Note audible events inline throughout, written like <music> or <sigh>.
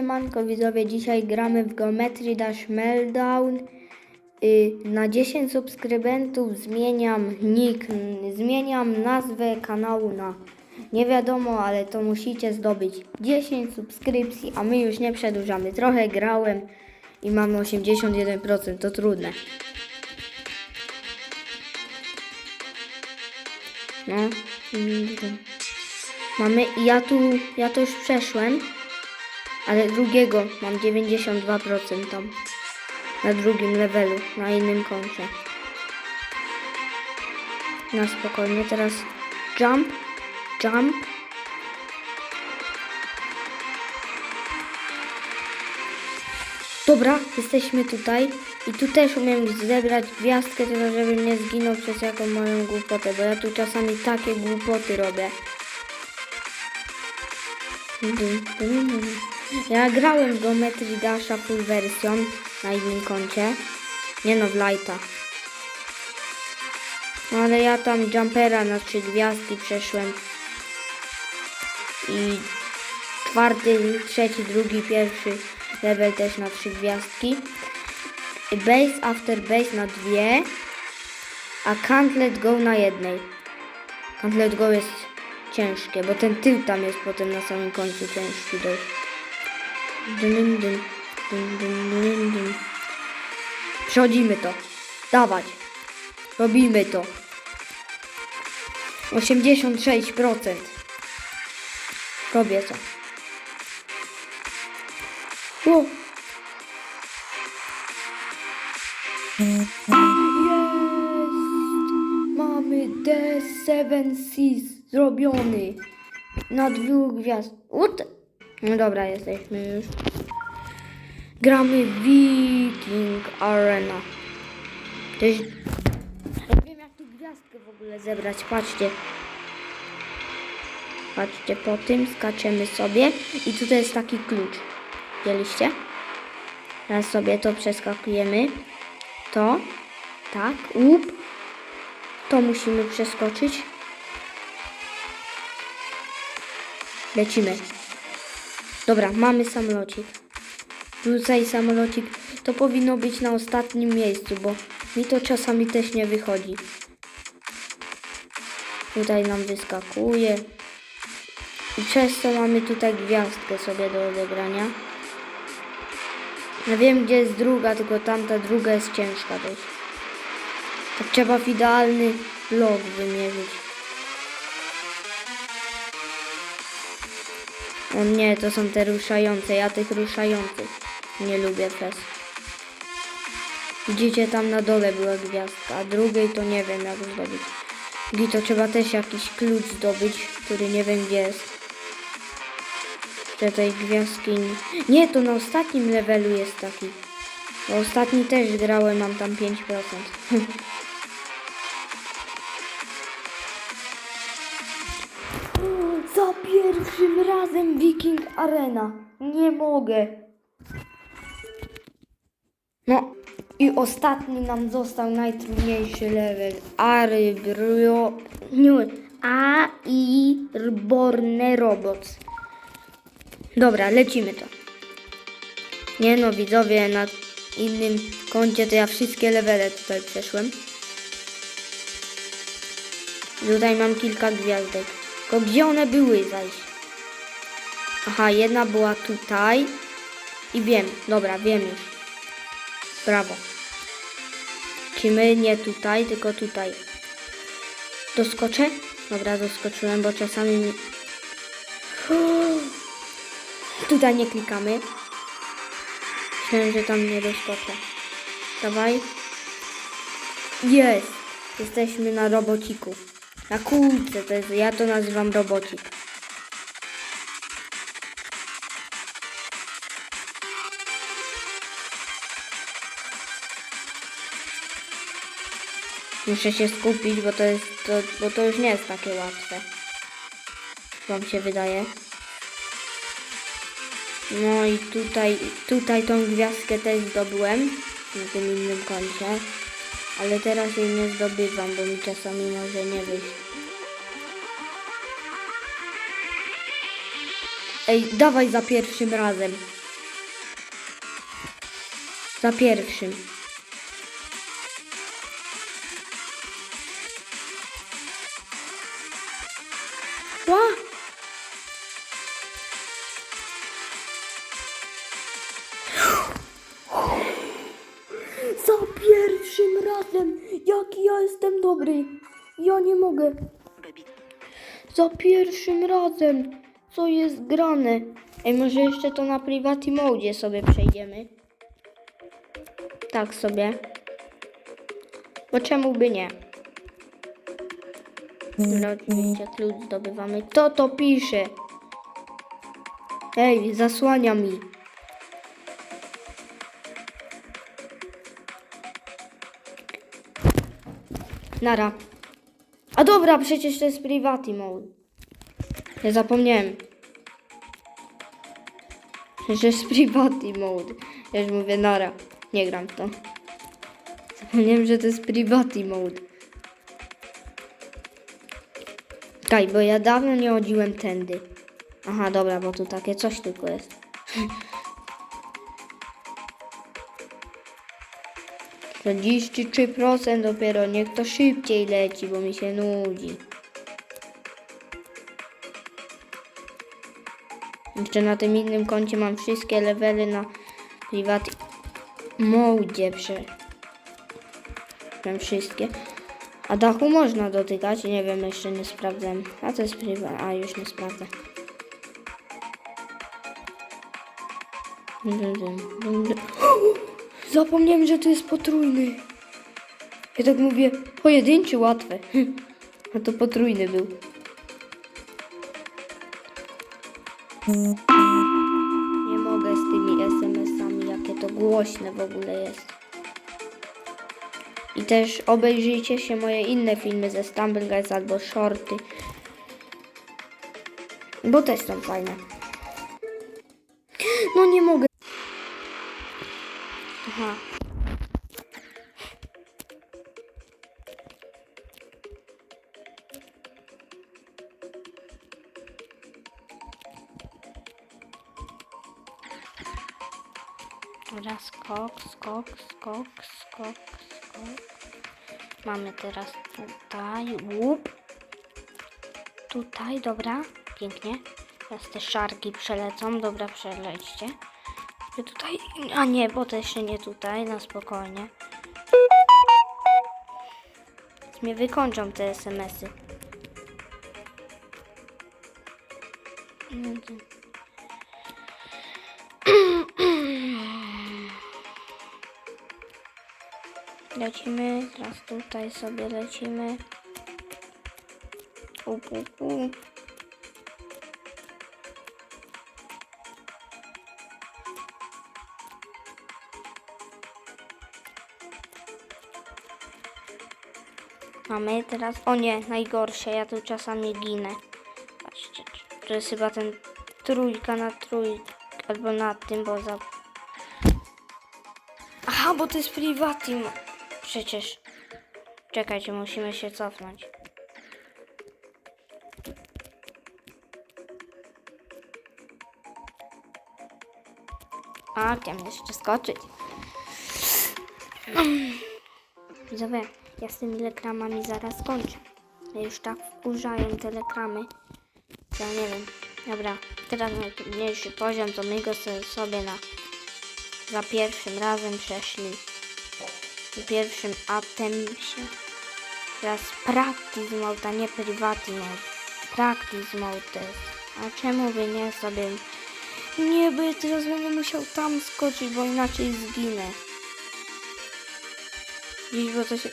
Siemanko widzowie, dzisiaj gramy w Geometry Dash Meltdown. Y, na 10 subskrybentów zmieniam nick, zmieniam nazwę kanału na nie wiadomo, ale to musicie zdobyć 10 subskrypcji, a my już nie przedłużamy. Trochę grałem i mamy 81%, to trudne. No. mm, Mamy, ja tu, ja to już przeszłem. Ale drugiego mam 92% tam. Na drugim levelu, na innym koncie. Na spokojnie, teraz jump, jump. Dobra, jesteśmy tutaj i tu też umiem zebrać gwiazdkę, tylko żebym nie zginął przez jaką moją głupotę, bo ja tu czasami takie głupoty robię. Ja grałem w Geometry Dasha full version na innym koncie. Nie no, w Lighta. No ale ja tam jumpera na trzy gwiazdki przeszłem. I czwarty, trzeci, drugi, pierwszy level też na trzy gwiazdki. Base after base na dwie. A can't let go na jednej. Can't let go jest ciężkie, bo ten tył tam jest potem na samym końcu ciężki dość. Dun. Przechodzimy to. Dawać. Robimy to. 86%. Robię to. O! Jest! Mamy D7 Seas zrobiony. Na dwóch gwiazd. Ut! No dobra, jesteśmy już. Gramy Viking Arena. To jest... Ja wiem jak tu gwiazdkę w ogóle zebrać, patrzcie. Patrzcie, po tym skaczemy sobie i tutaj jest taki klucz. Widzieliście? Teraz sobie to przeskakujemy. To. Tak. Łup. To musimy przeskoczyć. Lecimy. Dobra, mamy samolocik. Rzucaj samolocik. To powinno być na ostatnim miejscu, bo mi to czasami też nie wychodzi. Tutaj nam wyskakuje. I przez to mamy tutaj gwiazdkę sobie do odegrania. Ja wiem gdzie jest druga, tylko tamta druga jest ciężka dość. Tak trzeba w idealny blok wymierzyć. O nie, to są te ruszające. Ja tych ruszających nie lubię przez. Widzicie, tam na dole była gwiazdka, a drugiej to nie wiem jak zdobyć. I to trzeba też jakiś klucz zdobyć, który nie wiem gdzie jest. Że tej gwiazdki... nie- to na ostatnim levelu jest taki. Ostatni też grałem, mam tam 5%. <laughs> pierwszym razem Viking Arena. Nie mogę. No i ostatni nam został najtrudniejszy level. Arybrio... Nie, Airborne Robots. Dobra, lecimy to. Nie no, widzowie, na innym koncie to ja wszystkie levele tutaj przeszłem. Tutaj mam kilka gwiazdek. Tylko gdzie one były zaś? Aha, jedna była tutaj. I wiem, dobra, wiem już. Brawo. Czy my nie tutaj, tylko tutaj. Doskoczę? Dobra, doskoczyłem, bo czasami mi... Tutaj nie klikamy. Myślałem, że tam nie doskoczę. Dawaj. Jest. Jesteśmy na robociku. Na kulce to jest, ja to nazywam robocik. Muszę się skupić, bo to jest, to, bo to już nie jest takie łatwe. Wam się wydaje. No i tutaj, tutaj tą gwiazdkę też zdobyłem na tym innym koncie. Ale teraz jej nie zdobywam, bo mi czasami może nie wyjść. Ej, dawaj za pierwszym razem. Za pierwszym. Ła! Za pierwszym razem! Jaki ja jestem dobry! Ja nie mogę. Za pierwszym razem! Co jest grane? Ej, może jeszcze to na private mode sobie przejdziemy? Tak sobie. Bo czemu by nie? Dobra, oczywiście klucz zdobywamy. Kto to pisze? Ej, zasłania mi. Nara. A dobra, przecież to jest private mode. Ja zapomniałem. Że jest private mode. Ja już mówię nara. Nie gram w to. Zapomniałem, że to jest private mode. Kaj, bo ja dawno nie chodziłem tędy. Aha, dobra, bo tu takie coś tylko jest. <laughs> Trzydzieści trzy procent dopiero, niech to szybciej leci, bo mi się nudzi. Jeszcze na tym innym koncie mam wszystkie levely na private mode. Prze... Mam wszystkie. A dachu można dotykać? Nie wiem, jeszcze nie sprawdzam. A to jest private. A już nie sprawdzę. <gasps> Zapomniałem, że to jest potrójny. Ja tak mówię, pojedynczy łatwe. <laughs> A to potrójny był. Nie mogę z tymi SMS-ami, jakie to głośne w ogóle jest. I też obejrzyjcie się moje inne filmy ze Stumble Guys albo shorty. Bo też są fajne. No nie mogę. Aha. Dobra, skok, skok, skok, skok, skok. Mamy teraz tutaj łup. Tutaj, dobra, pięknie. Teraz te szarki przelecą, dobra, przelećcie. Tutaj, a nie, bo to jeszcze nie tutaj, na spokojnie. Mnie wykończą te SMS-y. Lecimy, teraz tutaj sobie lecimy. Up, up, up. Mamy teraz. O nie, najgorsze, ja tu czasami ginę. Patrzcie, to jest chyba ten trójka na trójkę, albo na tym, bo za. Aha, bo to jest privatim. Przecież. Czekajcie, musimy się cofnąć. A, chciałem jeszcze skoczyć. Widzowie, ja z tymi reklamami zaraz skończę. Ja już tak wkurzają te reklamy. Ja nie wiem. Dobra, teraz najtrudniejszy poziom, to my go sobie na za pierwszym razem przeszli. Pierwszym atem się. Teraz practice mode, a nie private mode. Practice mode. A czemu by nie sobie... Nie, ja teraz będę musiał tam skoczyć, bo inaczej zginę. Dziś, bo to się...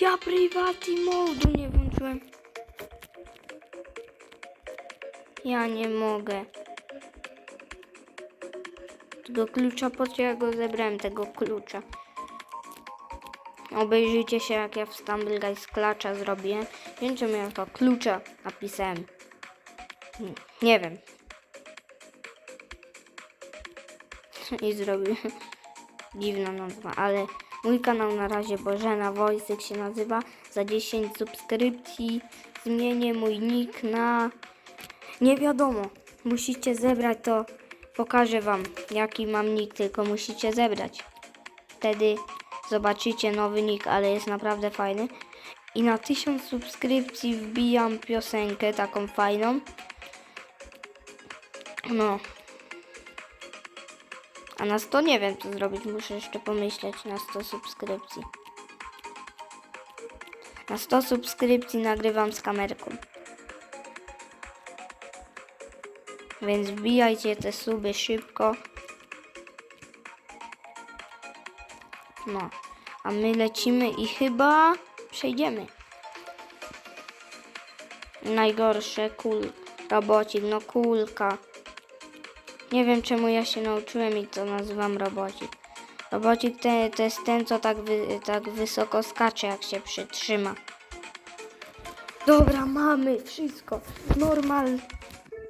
Ja private mode nie włączyłem. Ja nie mogę. Tego klucza, po co ja go zebrałem, tego klucza. Obejrzyjcie się, jak ja w Stumble Guys klacza zrobiłem. Nie wiem, czemu ja to klucza napisałem. Nie- Nie wiem. <laughs> I zrobiłem. <laughs> Dziwna nazwa, ale mój kanał na razie Bożena Wojsyk się nazywa. Za 10 subskrypcji zmienię mój nick na... Nie wiadomo. Musicie zebrać to pokażę wam jaki mam nick, tylko musicie zebrać. Wtedy zobaczycie nowy nick, ale jest naprawdę fajny. I na 1000 subskrypcji wbijam piosenkę taką fajną. No. A na 100 nie wiem co zrobić, muszę jeszcze pomyśleć na 100 subskrypcji. Na 100 subskrypcji nagrywam z kamerką. Więc wbijajcie te suby szybko. No, a my lecimy i chyba przejdziemy. Najgorsze, kul, robocik, no kulka. Nie wiem czemu ja się nauczyłem i to nazywam robocik. Robocik te, to jest ten, co tak, wy, tak wysoko skacze, jak się przytrzyma. Dobra, mamy wszystko. Normal.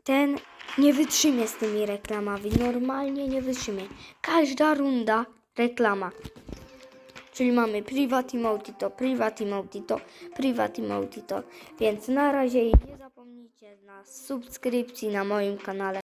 Ten nie wytrzymie z tymi reklamami. Normalnie nie wytrzymie. Każda runda reklama. Czyli mamy Privat Emotito, Privat Emotito, Privat Emotito. Więc na razie nie zapomnijcie na subskrypcji na moim kanale.